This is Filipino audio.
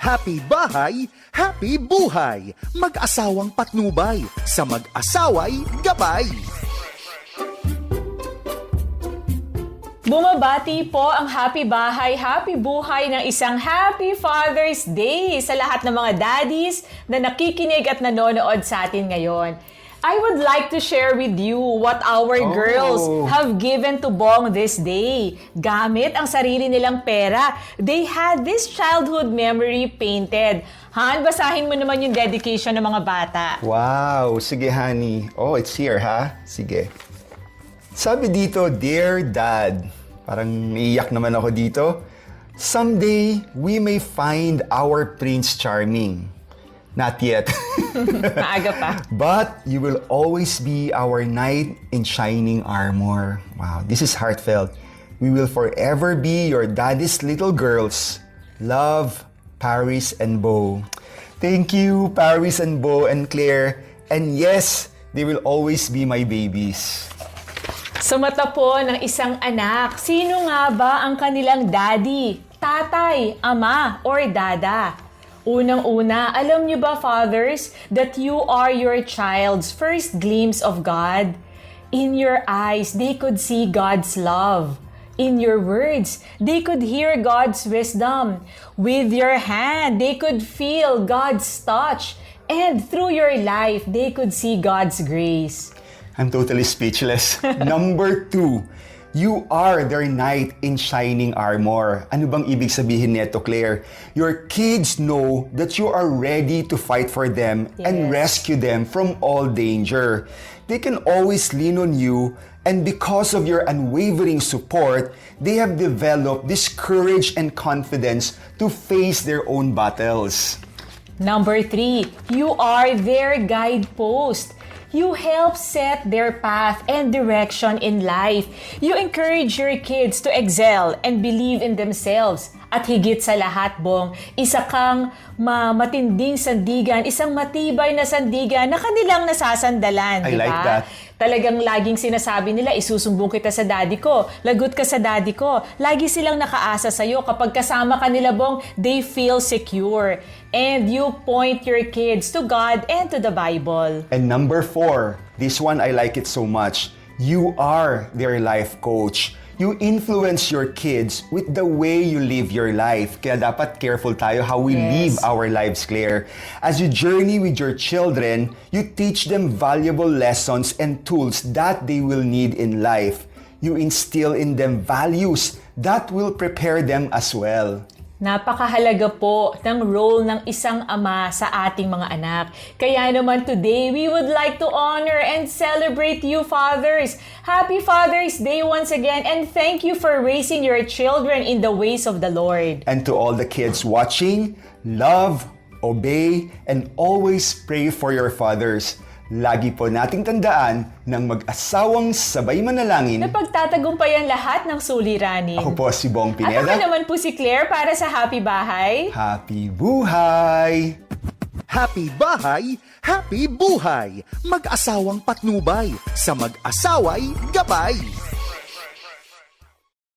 Happy bahay, happy buhay. Mag-asawang patnubay, sa mag-asaway gabay. Bumabati po ang Happy Bahay, Happy Buhay ng isang Happy Father's Day sa lahat ng mga daddies na nakikinig at nanonood sa atin ngayon. I would like to share with you what our Oh. girls have given to Bong this day. Gamit ang sarili nilang pera, they had this childhood memory painted. Han, basahin mo naman yung dedication ng mga bata. Wow, sige honey. Oh, it's here ha? Sige. Sabi dito, Dear Dad, parang naiyak naman ako dito. Someday, we may find our Prince Charming. Not yet. Maaga pa. But you will always be our knight in shining armor. Wow, this is heartfelt. We will forever be your daddy's little girls. Love, Paris and Bo. Thank you, Paris and Bo and Claire. And yes, they will always be my babies. Sa mata po ng isang anak, sino nga ba ang kanilang daddy, tatay, ama, or dada? Unang-una, alam niyo ba, fathers, that you are your child's first glimpse of God? In your eyes, they could see God's love. In your words, they could hear God's wisdom. With your hand, they could feel God's touch. And through your life, they could see God's grace. I'm totally speechless. Number two, you are their knight in shining armor. Ano bang ibig sabihin nito, Claire? Your kids know that you are ready to fight for them and Yes. rescue them from all danger. They can always lean on you, and because of your unwavering support, they have developed this courage and confidence to face their own battles. Number three, you are their guidepost. You help set their path and direction in life. You encourage your kids to excel and believe in themselves. At higit sa lahat, Bong, isa kang ma matinding sandigan, isang matibay na sandigan na kanilang nasasandalan. I di like that. Talagang laging sinasabi nila, isusumbong kita sa daddy ko, lagot ka sa daddy ko. Lagi silang nakaasa sa'yo. Kapag kasama ka nila, Bong, they feel secure. And you point your kids to God and to the Bible. And number four, this one I like it so much. You are their life coach. You influence your kids with the way you live your life. Kaya dapat careful tayo how we Yes. live our lives, Claire. As you journey with your children, you teach them valuable lessons and tools that they will need in life. You instill in them values that will prepare them as well. Napakahalaga po ng role ng isang ama sa ating mga anak. Kaya naman today, we would like to honor and celebrate you fathers. Happy Father's Day once again and thank you for raising your children in the ways of the Lord. And to all the kids watching, love, obey, and always pray for your fathers. Lagi po nating tandaan ng mag-asawang sabay manalangin. Napagtatagumpayan lahat ng suliranin. Ako po si Bong At ako Pineda. naman po si Claire para sa Happy Bahay. Happy buhay! Happy bahay, happy buhay. Mag-asawang patnubay, sa mag-asaway gabay.